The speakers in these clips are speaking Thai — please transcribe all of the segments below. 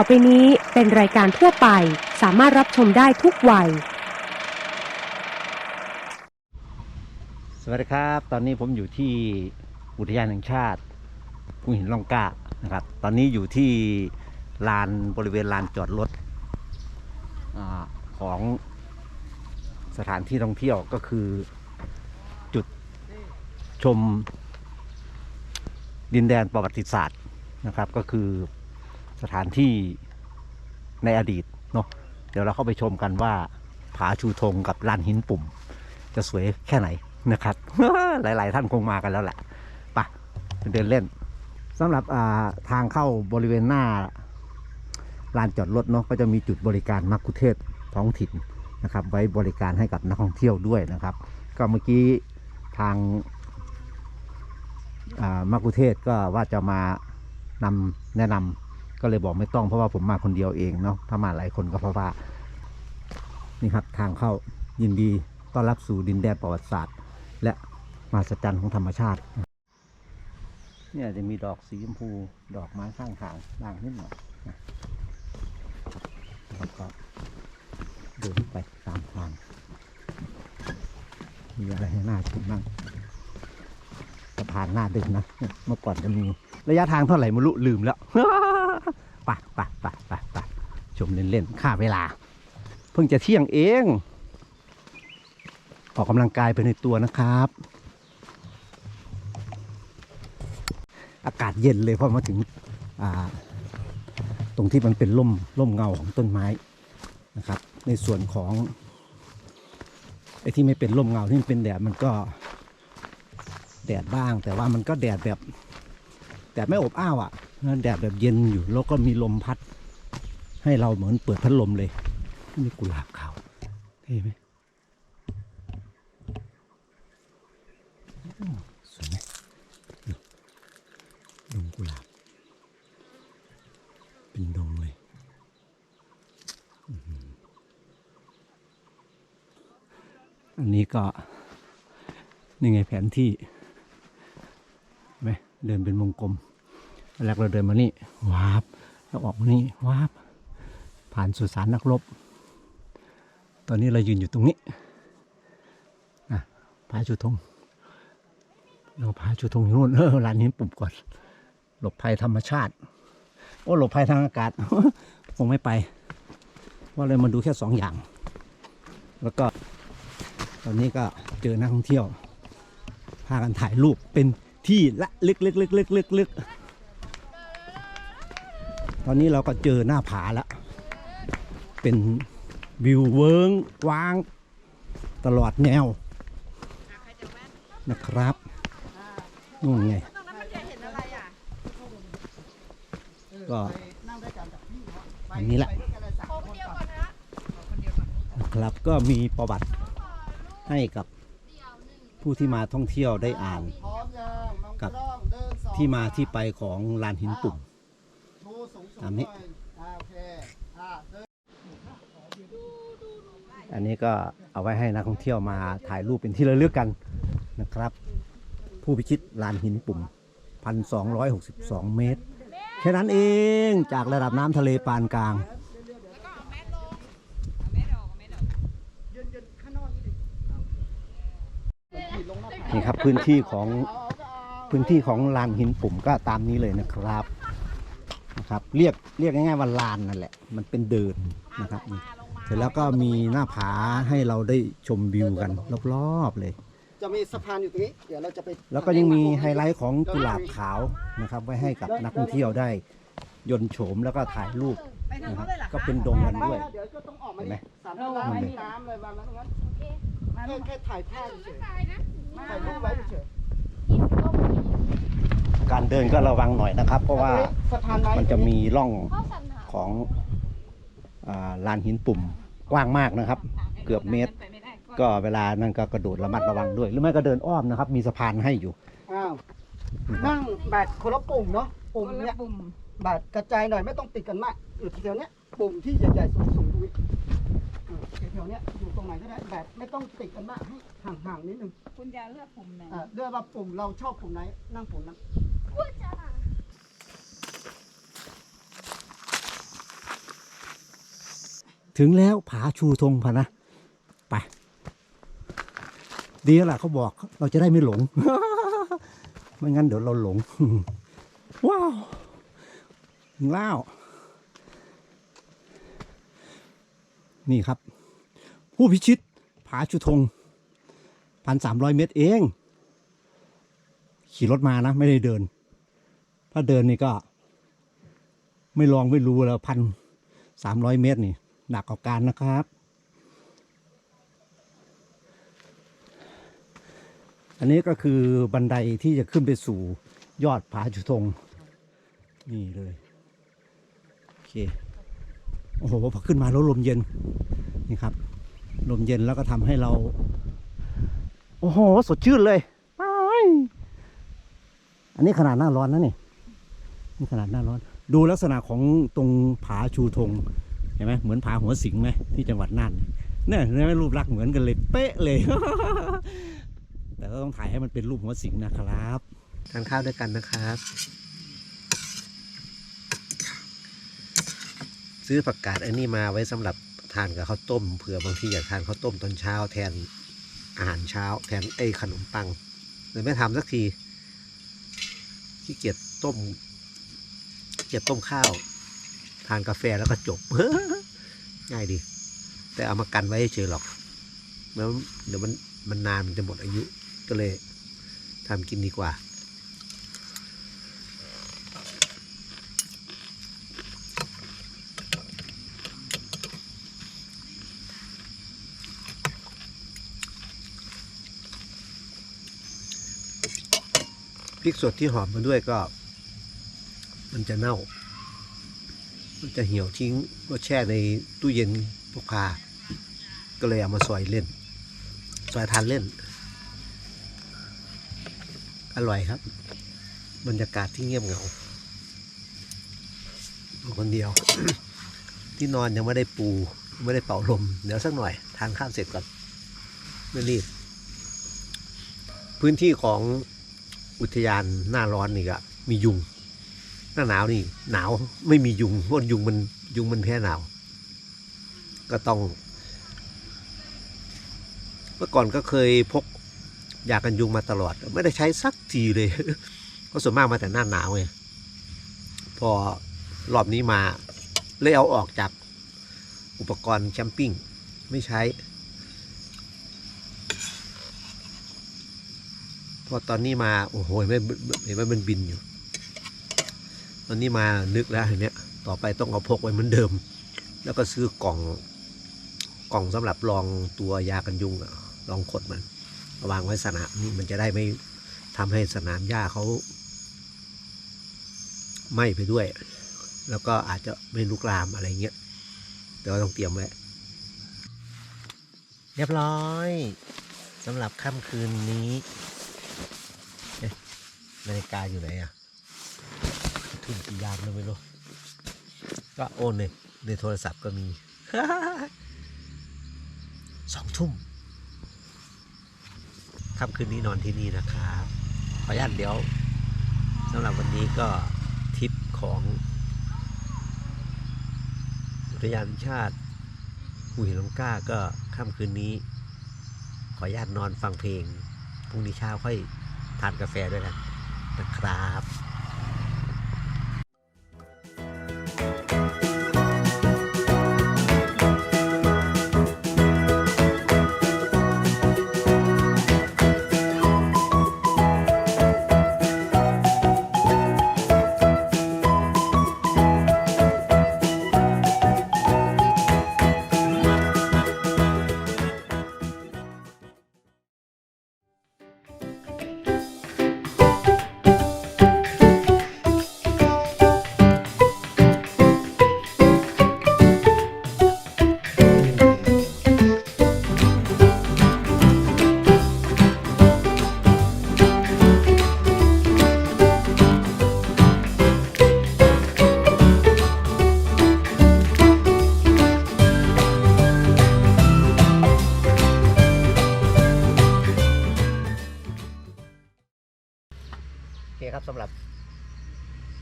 ต่อไปนี้เป็นรายการทั่วไป สามารถรับชมได้ทุกวัย สวัสดีครับ ตอนนี้ผมอยู่ที่อุทยานแห่งชาติภูหินล่องกล้านะครับ ตอนนี้อยู่ที่ลานบริเวณลานจอดรถอของสถานที่ท่องเที่ยวก็คือจุดชมดินแดนประวัติศาสตร์นะครับ ก็คือ สถานที่ในอดีตเนาะเดี๋ยวเราเข้าไปชมกันว่าผาชูธงกับลานหินปุ่ม จะสวยแค่ไหนนะครับ หลาย ๆ ท่านคงมากันแล้วแหละไปะเดินเล่นสำหรับาทางเข้าบริเวณหน้าลานจอดรถเนาะก็จะมีจุดบริการมักคุเทศท้องถิ่นนะครับ ไว้บริการให้กับนักท่องเที่ยวด้วยนะครับ ก็เมื่อกี้ทางามักคุเทศก์ก็ว่าจะมานำแนะนำ ก็เลยบอกไม่ต้องเพราะว่าผมมาคนเดียวเองเนาะถ้ามาหลายคนก็เพราะว่า นี่ครับทางเข้ายินดีต้อนรับสู่ดินแดนประวัติศาสตร์ และมหัศจรรย์ของธรรมชาติ เนี่ยจะมีดอกสีชมพูดอกไม้ข้างทางด่างนิดหน่อยแล้วก็เดินไปตามทางมีอะไรให้น่าชมบ้างสะพานหน้าดึกนะ เมื่อก่อนจะมีระยะทางเท่าไหร่ไม่รู้ลืมแล้ว ปไปไปไปไปชมเล่นๆค่าเวลา เพิ่งจะเที่ยงเอง ออกกำลังกายไปในตัวนะครับ อากาศเย็นเลยเพราะมาถึงตรงที่มันเป็นร่มร่มเงาของต้นไม้นะครับ ในส่วนของไอ้ที่ไม่เป็นร่มเงาที่มันเป็นแดดมันก็แดดบ้าง แต่ว่ามันก็แดดแบบแดดไม่อบอ้าวอะ่ะ แดดแบบเย็นอยู่ แล้วก็มีลมพัด ให้เราเหมือนเปิดพัดลมเลย นี่กุหลาบขาวเท่ไหมสวยไหมดูงกุหลาบ เป็นดงเลยอันนี้ก็นี่ไงแผนที่ไหมเดินเป็นวงกลม แรกเราเดินมานี่วาบแล้วออกมานี่วาบผ่านสุสานนักรบ ตอนนี้เรายืนอยู่ตรงนี้นะพาชูธงเราพาชูธงอยู่นู่นเออร้านนี้ปุ่มก่อน หลบภัยธรรมชาติ โอ้หลบภัยทางอากาศคงไม่ไป ว่าเลยมาดูแค่สองอย่าง แล้วก็ ตอนนี้ก็เจอนักท่องเที่ยว พากันถ่ายรูปเป็นที่ละลึกลึกลึกลึกลึกลึก ตอนนี้เราก็เจอหน้าผาแล้วเป็นวิวเวิงวาง ตลอดแนวนะครับนู่นไงก็อันนี้แหละนะครับก็มีประวัติให้กับผู้ที่มาท่องเที่ยวได้อ่านพร้อมยังมองกับกล้องเดินสองที่มาที่ไปของลานหินปุ่มชูสูงสูง ตามนี้หน่อยอ่าโอเคอ่าเดินอันนี้ก็เอาไว้ให้นักท่องเที่ยวมาถ่ายรูปเป็นที่ระลึกกันนะครับ ผู้พิชิตลานหินปุ่ม 1,262 เมตร แค่นั้นเองจากระดับน้ำทะเลปานกลางนี่ครับพื้นที่ของพื้นที่ของลานหินปุ่มก็ตามนี้เลยนะครับ นะครับ เรียกเรียกง่ายๆว่าลานนั่นแหละ มันเป็นเดินนะครับนี่เสร็จแล้วก็มีหน้าผาให้เราได้ชมวิวกันรอบๆเลย จะมีสะพานอยู่ตรงนี้ เดี๋ยวเราจะไปแล้วก็ยังมีไฮไลท์ของกุหลาบขาวนะครับ ไว้ให้กับนักท่องเที่ยวได้ ยนต์โฉมแล้วก็ถ่ายรูปนะครับก็เป็นดงกันด้วยเดี๋ยวก็ต้องออกมาเห็นไหมสามล้างน้ำเลยวางไว้ตรงนั้นแค่แค่ถ่ายภาพเฉยถ่ายรูปไว้เฉย การเดินก็ระวังหน่อยนะครับ เพราะว่าสะพานไม้มันจะมีร่องของอาลานหินปุ่มกว้างมากนะครับ เกือบเมตร ก็เวลานั่นก็กระโดดระมัดระวังด้วย หรือไม่ก็เดินอ้อมนะครับ มีสะพานให้อยู่อ้าวนั่งแบบคนละปุ่มเนาะปุ่มเนี้ยแบบกระจายหน่อยไม่ต้องติดกันมากอยู่แถวๆเนี้ยปุ่มที่ใหญ่ๆสูงๆดูดิอ่าแถวๆเนี้ยอยู่ตรงไหนก็ได้แบบไม่ต้องติดกันมากให้ห่างๆนิดนึงคุณจะเลือกปุ่มไหนอ่าเลือกว่าปุ่มเราชอบปุ่มไหนนั่งปุ่มนั้น ถึงแล้วผาชูธงพะนะ ไป ดีแล้วล่ะเขาบอกเราจะได้ไม่หลง ไม่งั้นเดี๋ยวเราหลง ว้าวถึงแล้ว นี่ครับ ผู้พิชิตผาชูธงพันสามร้อยเมตรเอง ขี่รถมานะ ไม่ได้เดิน ถ้าเดินนี่ก็ ไม่ลองไม่รู้แล้วพันสามร้อยเมตรนี่หนักกว่าการนะครับ อันนี้ก็คือบันไดที่จะขึ้นไปสู่ยอดผาจุธงนี่เลย โอเค โอ้โหพอขึ้นมาแล้วลมเย็น นี่ครับ ลมเย็นแล้วก็ทำให้เรา โอ้โห สดชื่นเลยอ้ายอันนี้ขนาดหน้าร้อนนะนี่ นี่ขนาดหน้าร้อน ดูลักษณะของตรงผาชูธงเห็นไหมเหมือนผาหัวสิงไหมที่จังหวัดน่านเนี่ยเห็นไหมรูปลักษณ์เหมือนกันเลยเป๊ะเลย แต่ก็ต้องถ่ายให้มันเป็นรูปหัวสิงนะครับทานข้าวด้วยกันนะครับ ซื้อผักกาดอันนี้มาไว้สำหรับทานกับข้าวต้มเผื่อบางทีอยากทานข้าวต้มตอนเช้า แทนอาหารเช้า แทนไอ้ขนมปังเลยไม่ทำสักทีขี้เกียจต้ม เกียจต้มข้าว ทานกาแฟแล้วก็จบ ง่ายดี แต่เอามากันไว้เฉยหรอกแล้วเดี๋ยวมันมันนานมันจะหมดอายุก็เลยทำกินดีกว่า พริกสดที่หอมมาด้วยก็ มันจะเน่า มันจะเหี่ยวทิ้งก็แช่ในตู้เย็นพกพา ก็เลยเอามาซอยเล่น ซอยทานเล่น อร่อยครับ บรรยากาศที่เงียบเหงาคนเดียว ที่นอนยังไม่ได้ปู ไม่ได้เป่าลม เดี๋ยวสักหน่อย ทานข้าวเสร็จก่อน ไม่รีบ พื้นที่ของอุทยานหน้าร้อนนี่ก็มียุง หน้าหนาวนี่ หนาวไม่มียุงเพราะยุงมันยุงมันแพ้หนาว ก็ต้อง เมื่อก่อนก็เคยพกยากันยุงมาตลอด ไม่ได้ใช้สักทีเลยเพราะส่วนมากมาแต่หน้าหนาวไงพอรอบนี้มาเลยเอาออกจากอุปกรณ์แคมปิ้งไม่ใช้ พอตอนนี้มา โอ้โหไม่เห็นว่ามันบินอยู่ ตอนนี้มานึกแล้วเห็นเนี้ยต่อไปต้องเอาพกไว้เหมือนเดิม แล้วก็ซื้อกล่องกล่องสำหรับรองตัวยากันยุงรองขดมันวางไว้สนามนี่มันจะได้ไม่ทำให้สนามหญ้าเขาไหม้ไปด้วย แล้วก็อาจจะไม่ลุกลามอะไรเงี้ยแต่ว่าต้องเตรียมไว้เรียบร้อยสำหรับค่ำคืนนี้นาฬิกาอยู่ไหนอะ ทุ่มกี่ยามแล้วไม่รู้ก็โอนเลยในโทรศัพท์ก็มีสองทุ่มค่ำคืนนี้นอนที่นี่นะครับขออนุญาตเดี๋ยวสำหรับวันนี้ก็ทริปของอุทยานชาติหุยลงก้าก็ค่ำคืนนี้ ขออนุญาตนอนฟังเพลงพรุ่งนี้เช้าค่อยทานกาแฟด้วยกันนะครับ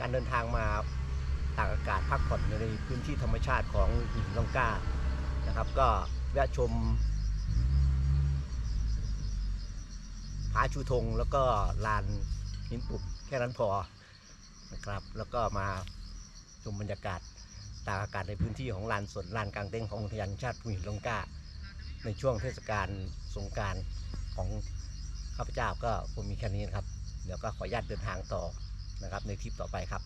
การเดินทางมาตากอากาศพักผ่อนในพื้นที่ธรรมชาติของหินล่องกล้านะครับ ก็แวะชมผาชูธงแล้วก็ลานหินปุ่มแค่นั้นพอนะครับ แล้วก็มาชมบรรยากาศตากอากาศในพื้นที่ของลานสวนลานกลางเต็นท์ของอุทยานชาติภูหินลงกาในช่วงเทศกาลสงการของข้าพเจ้าก็คงมีแค่นี้นะครับ เดี๋ยวก็ขออนุญาตเดินทางต่อ นะครับในทริปต่อไปครับ